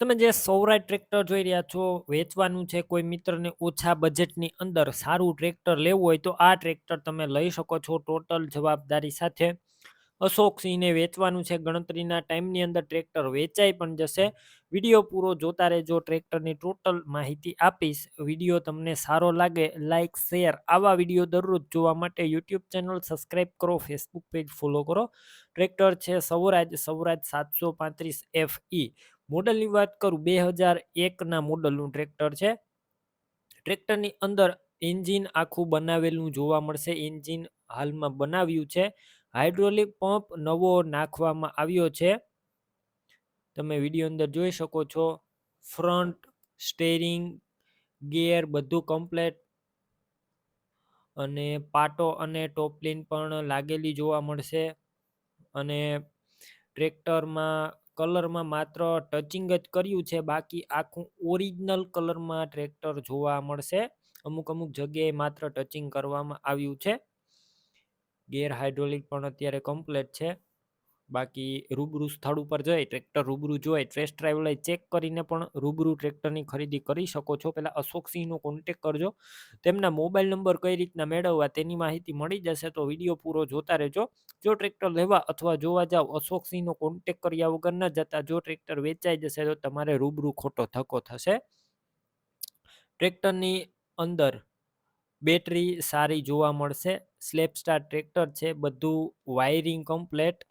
તમે જે સૌરાજ ટ્રેક્ટર જોઈ રહ્યા છો, વેચવાનું છે, કોઈ મિત્રને ઓછા બજેટની અંદર સારું ટ્રેક્ટર લેવું હોય તો આ ટ્રેક્ટર તમે લઈ શકો છો ટોટલ જવાબદારી સાથે. અશોકસિંહને વેચવાનું છે, ગણતરીના ટાઈમની અંદર ટ્રેક્ટર વેચાઈ પણ જશે. વીડિયો પૂરો જોતા રહેજો, ટ્રેક્ટરની ટોટલ માહિતી આપીશ. વીડિયો તમને સારો લાગે લાઇક શેર આવા વીડિયો દરરોજ જોવા માટે યુટ્યુબ ચેનલ સબસ્ક્રાઈબ કરો ફેસબુક પેજ ફોલો કરો. ટ્રેક્ટર છે સૌરાજ સૌરાજ સાતસો પાંત્રીસ એફ મોડલની વાત કરું, બે હજાર એકના મોડલનું ટ્રેક્ટર છે. ટ્રેક્ટરની અંદર એન્જિન આખું બનાવેલું જોવા મળશે. એન્જિન હાલમાં બનાવ્યું છે. હાઇડ્રોલિક પંપ નવો નાખવામાં આવ્યો છે. તમે વીડિયો અંદર જોઈ શકો છો. ફ્રન્ટ સ્ટેરિંગ, ગિયર બધું કમ્પ્લેટ. અને પાટો અને ટોપલિન પણ લાગેલી જોવા મળશે. અને ટ્રેક્ટરમાં કલરમાં માત્ર ટચિંગ જ કર્યું છે, બાકી આખું ઓરિજિનલ કલરમાં ટ્રેક્ટર જોવા મળશે. અમુક અમુક જગ્યાએ માત્ર ટચિંગ કરવામાં આવ્યું છે. ગેર હાઇડ્રોલિક પણ અત્યારે કમ્પ્લેટ છે. બાકી રૂબરૂ સ્થળ ઉપર જઈ, ટ્રેક્ટર રૂબરૂ જોઈ ટ્રેસ ડ્રાઈવ ચેક કરીને પણ રૂબરૂ ટ્રેક્ટરની ખરીદી કરી શકો છો. પહેલાં અશોકસિંહનો કોન્ટેક કરજો. તેમના મોબાઈલ નંબર કઈ રીતના મેળવવા તેની માહિતી મળી જશે તો વીડિયો પૂરો જોતા રહેજો. જો ટ્રેક્ટર લેવા અથવા જોવા જાવ, અશોકસિંહનો કોન્ટેક કર્યા વગર ન જતા જો ટ્રેક્ટર વેચાઈ જશે તો તમારે રૂબરૂ ખોટો ધક્કો થશે. ટ્રેક્ટરની અંદર બેટરી સારી જોવા મળશે. સ્લેપ સ્ટાર ટ્રેક્ટર છે, બધું વાયરિંગ કમ્પ્લેટ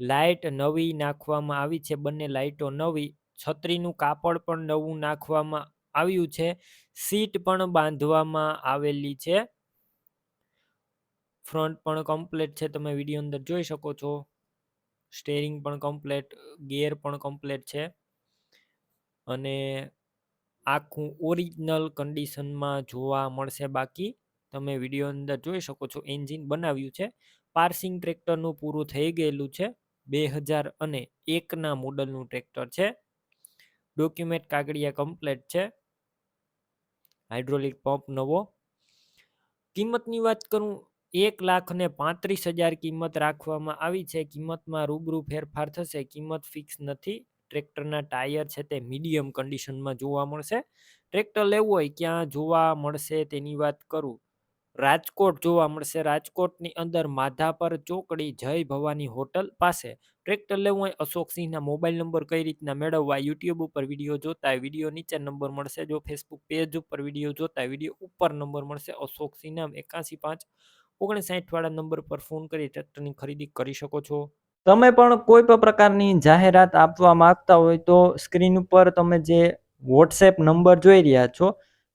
લાઇટ નવી નાખવામાં આવી છે. બંને લાઇટો નવી. છત્રીનું કાપડ પણ નવું નાખવામાં આવ્યું છે. સીટ પણ બાંધવામાં આવેલી છે. ફ્રન્ટ પણ કમ્પ્લેટ છે. તમે વીડિયો અંદર જોઈ શકો છો. સ્ટેરિંગ પણ કમ્પ્લેટ ગેર પણ કમ્પ્લેટ છે. અને આખું ઓરિજિનલ કન્ડિશનમાં જોવા મળશે બાકી. તમે વીડિયો અંદર જોઈ શકો છો. એન્જિન બનાવ્યું છે. પાર્સિંગ ટ્રેક્ટરનું પૂરું થઈ ગયેલું છે. બે હજાર અને એકના મોડલનું ટ્રેક્ટર છે. ડોક્યુમેન્ટ કાગળિયા કમ્પ્લેટ છે. હાઇડ્રોલિક પંપ નવો. કિંમતની વાત કરું, એક લાખ ને પાંત્રીસ હજાર કિંમત રાખવામાં આવી છે. કિંમતમાં રૂબરૂ ફેરફાર થશે. કિંમત ફિક્સ નથી. ટ્રેક્ટરના ટાયર છે તે મીડિયમ કન્ડિશનમાં જોવા મળશે. ટ્રેક્ટર લેવું હોય ક્યાં જોવા મળશે તેની વાત કરું. રાજકોટ જોવા મળશે. રાજકોટની અંદર માધાપર ચોકડી, જય ભવાની હોટલ પાસે ટ્રેક્ટર લેવું હોય અશોકસિંહના મોબાઈલ નંબર કઈ રીતના મેળવવા યુટ્યુબ ઉપર વીડિયો જોતા વીડિયો નીચે નંબર મળશે. જો ફેસબુક પેજ ઉપર વીડિયો જોતા વીડિયો ઉપર નંબર મળશે. અશોકસિંહ નામ એકાસી પાંચ ઓગણસાઠ વાળા નંબર પર ફોન કરી ટ્રેક્ટરની ખરીદી કરી શકો છો. તમે પણ કોઈ પણ પ્રકારની જાહેરાત આપવા માંગતા હોય તો સ્ક્રીન ઉપર તમે જે વોટ્સએપ નંબર જોઈ રહ્યા છો